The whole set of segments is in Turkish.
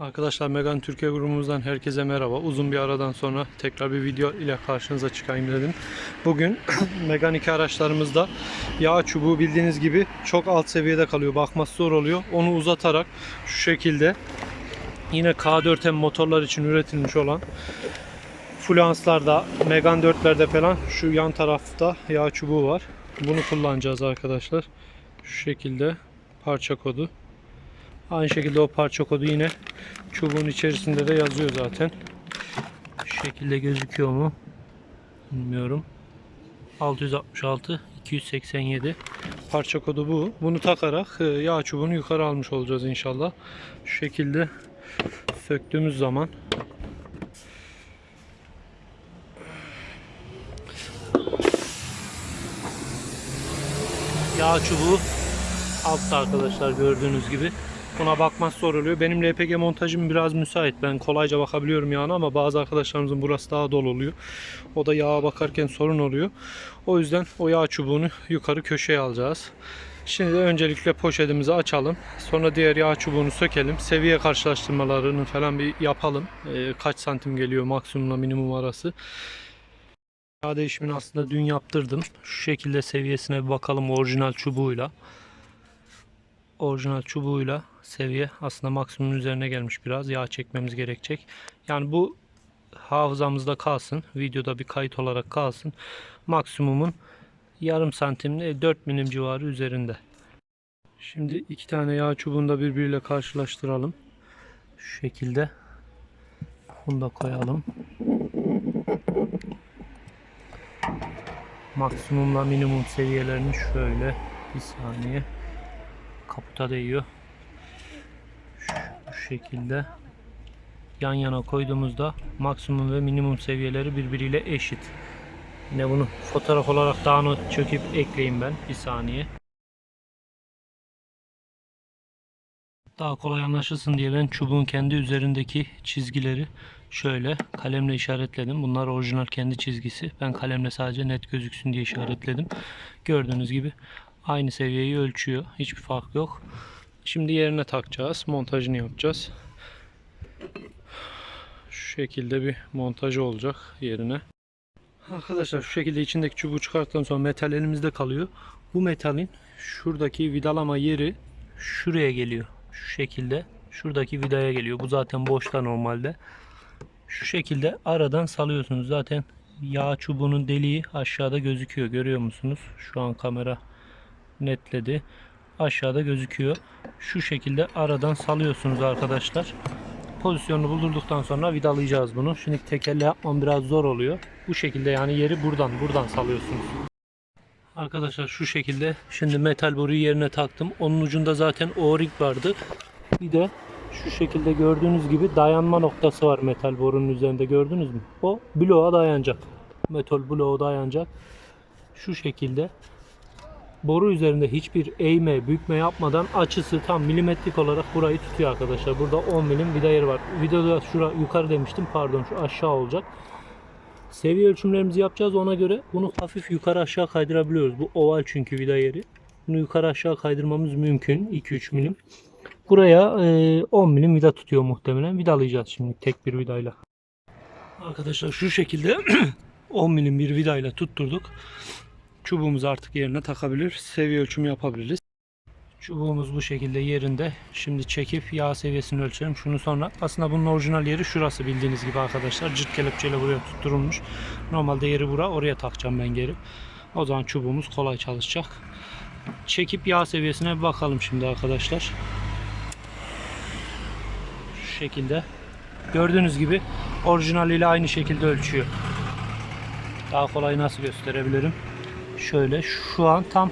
Arkadaşlar Megan Türkiye grubumuzdan herkese merhaba. Uzun bir aradan sonra tekrar bir video ile karşınıza çıkayım dedim. Bugün Megan 2 araçlarımızda yağ çubuğu bildiğiniz gibi çok alt seviyede kalıyor. Bakması zor oluyor. Onu uzatarak şu şekilde yine K4M motorlar için üretilmiş olan Fluence'larda, Megan 4'lerde falan şu yan tarafta yağ çubuğu var. Bunu kullanacağız arkadaşlar. Şu şekilde parça kodu. Aynı şekilde o parça kodu yine çubuğun içerisinde de yazıyor zaten. Şu şekilde gözüküyor mu? Bilmiyorum. 666 287 parça kodu bu. Bunu takarak e, yağ çubuğunu yukarı almış olacağız inşallah. Şu şekilde söktüğümüz zaman yağ çubuğu altta arkadaşlar gördüğünüz gibi. Buna bakması zor oluyor. Benim LPG montajım biraz müsait. Ben kolayca bakabiliyorum yağına ama bazı arkadaşlarımızın burası daha dolu oluyor. O da yağa bakarken sorun oluyor. O yüzden o yağ çubuğunu yukarı köşeye alacağız. Şimdi de öncelikle poşetimizi açalım. Sonra diğer yağ çubuğunu sökelim. Seviye karşılaştırmalarını falan bir yapalım. Ee, kaç santim geliyor maksimumla minimum arası. Yağ değişimini aslında dün yaptırdım. Şu şekilde seviyesine bir bakalım orijinal çubuğuyla orijinal çubuğuyla seviye aslında maksimum üzerine gelmiş biraz. Yağ çekmemiz gerekecek. Yani bu hafızamızda kalsın. Videoda bir kayıt olarak kalsın. Maksimumun yarım santimle 4 milim civarı üzerinde. Şimdi iki tane yağ çubuğunu da birbiriyle karşılaştıralım. Şu şekilde. Bunu da koyalım. Maksimumla minimum seviyelerini şöyle bir saniye kaputa değiyor. Şu, şu şekilde yan yana koyduğumuzda maksimum ve minimum seviyeleri birbiriyle eşit. Yine bunu fotoğraf olarak daha not çöküp ekleyeyim ben. Bir saniye. Daha kolay anlaşılsın diye ben çubuğun kendi üzerindeki çizgileri şöyle kalemle işaretledim. Bunlar orijinal kendi çizgisi. Ben kalemle sadece net gözüksün diye işaretledim. Gördüğünüz gibi aynı seviyeyi ölçüyor. Hiçbir fark yok. Şimdi yerine takacağız. Montajını yapacağız. Şu şekilde bir montajı olacak yerine. Arkadaşlar şu şekilde içindeki çubuğu çıkarttıktan sonra metal elimizde kalıyor. Bu metalin şuradaki vidalama yeri şuraya geliyor. Şu şekilde şuradaki vidaya geliyor. Bu zaten boşta normalde. Şu şekilde aradan salıyorsunuz. Zaten yağ çubuğunun deliği aşağıda gözüküyor. Görüyor musunuz? Şu an kamera netledi. Aşağıda gözüküyor. Şu şekilde aradan salıyorsunuz arkadaşlar. Pozisyonunu buldurduktan sonra vidalayacağız bunu. Şimdi tekerle yapmam biraz zor oluyor. Bu şekilde yani yeri buradan buradan salıyorsunuz. Arkadaşlar şu şekilde şimdi metal boruyu yerine taktım. Onun ucunda zaten o-ring vardı. Bir de şu şekilde gördüğünüz gibi dayanma noktası var metal borunun üzerinde gördünüz mü? O bloğa dayanacak. Metal bloğa dayanacak. Şu şekilde boru üzerinde hiçbir eğme, bükme yapmadan açısı tam milimetrik olarak burayı tutuyor arkadaşlar. Burada 10 milim vida yeri var. Videoda şura yukarı demiştim. Pardon şu aşağı olacak. Seviye ölçümlerimizi yapacağız. Ona göre bunu hafif yukarı aşağı kaydırabiliyoruz. Bu oval çünkü vida yeri. Bunu yukarı aşağı kaydırmamız mümkün. 2-3 milim. Buraya e, 10 milim vida tutuyor muhtemelen. Vidalayacağız şimdi tek bir vidayla. Arkadaşlar şu şekilde 10 milim bir vidayla tutturduk. Çubuğumuzu artık yerine takabilir. Seviye ölçümü yapabiliriz. Çubuğumuz bu şekilde yerinde. Şimdi çekip yağ seviyesini ölçelim. Şunu sonra aslında bunun orijinal yeri şurası bildiğiniz gibi arkadaşlar. Cırt kelepçeyle buraya tutturulmuş. Normalde yeri bura. Oraya takacağım ben geri. O zaman çubuğumuz kolay çalışacak. Çekip yağ seviyesine bakalım şimdi arkadaşlar. Şu şekilde. Gördüğünüz gibi orijinaliyle aynı şekilde ölçüyor. Daha kolay nasıl gösterebilirim? Şöyle şu an tam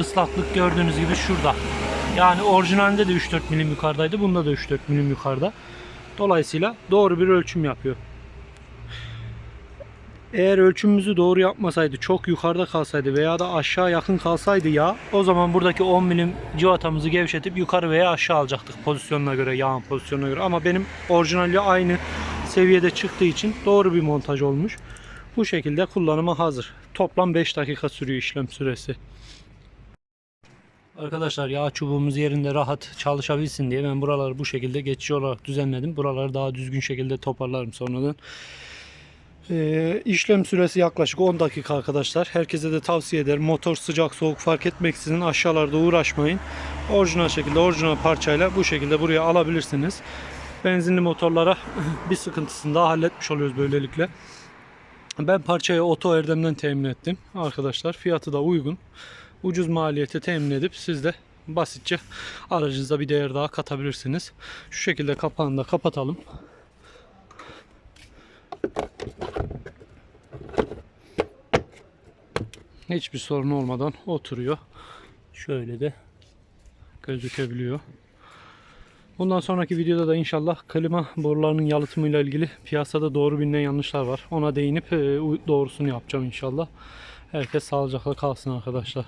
ıslaklık gördüğünüz gibi şurada. Yani orijinalinde de 3-4 milim yukarıdaydı. Bunda da 3-4 milim yukarıda. Dolayısıyla doğru bir ölçüm yapıyor. Eğer ölçümümüzü doğru yapmasaydı, çok yukarıda kalsaydı veya da aşağı yakın kalsaydı ya o zaman buradaki 10 milim civatamızı gevşetip yukarı veya aşağı alacaktık pozisyonuna göre, yağın pozisyonuna göre. Ama benim orijinali aynı seviyede çıktığı için doğru bir montaj olmuş. Bu şekilde kullanıma hazır. Toplam 5 dakika sürüyor işlem süresi. Arkadaşlar yağ çubuğumuz yerinde rahat çalışabilsin diye ben buraları bu şekilde geçici olarak düzenledim. Buraları daha düzgün şekilde toparlarım sonradan. Ee, işlem süresi yaklaşık 10 dakika arkadaşlar. Herkese de tavsiye ederim. Motor sıcak soğuk fark etmeksizin aşağılarda uğraşmayın. Orijinal şekilde orijinal parçayla bu şekilde buraya alabilirsiniz. Benzinli motorlara bir sıkıntısını daha halletmiş oluyoruz böylelikle. Ben parçayı Oto Erdem'den temin ettim arkadaşlar. Fiyatı da uygun. Ucuz maliyete temin edip siz de basitçe aracınıza bir değer daha katabilirsiniz. Şu şekilde kapağını da kapatalım. Hiçbir sorun olmadan oturuyor. Şöyle de gözükebiliyor. Bundan sonraki videoda da inşallah klima borularının yalıtımıyla ilgili piyasada doğru bilinen yanlışlar var. Ona değinip e, doğrusunu yapacağım inşallah. Herkes sağlıcakla kalsın arkadaşlar.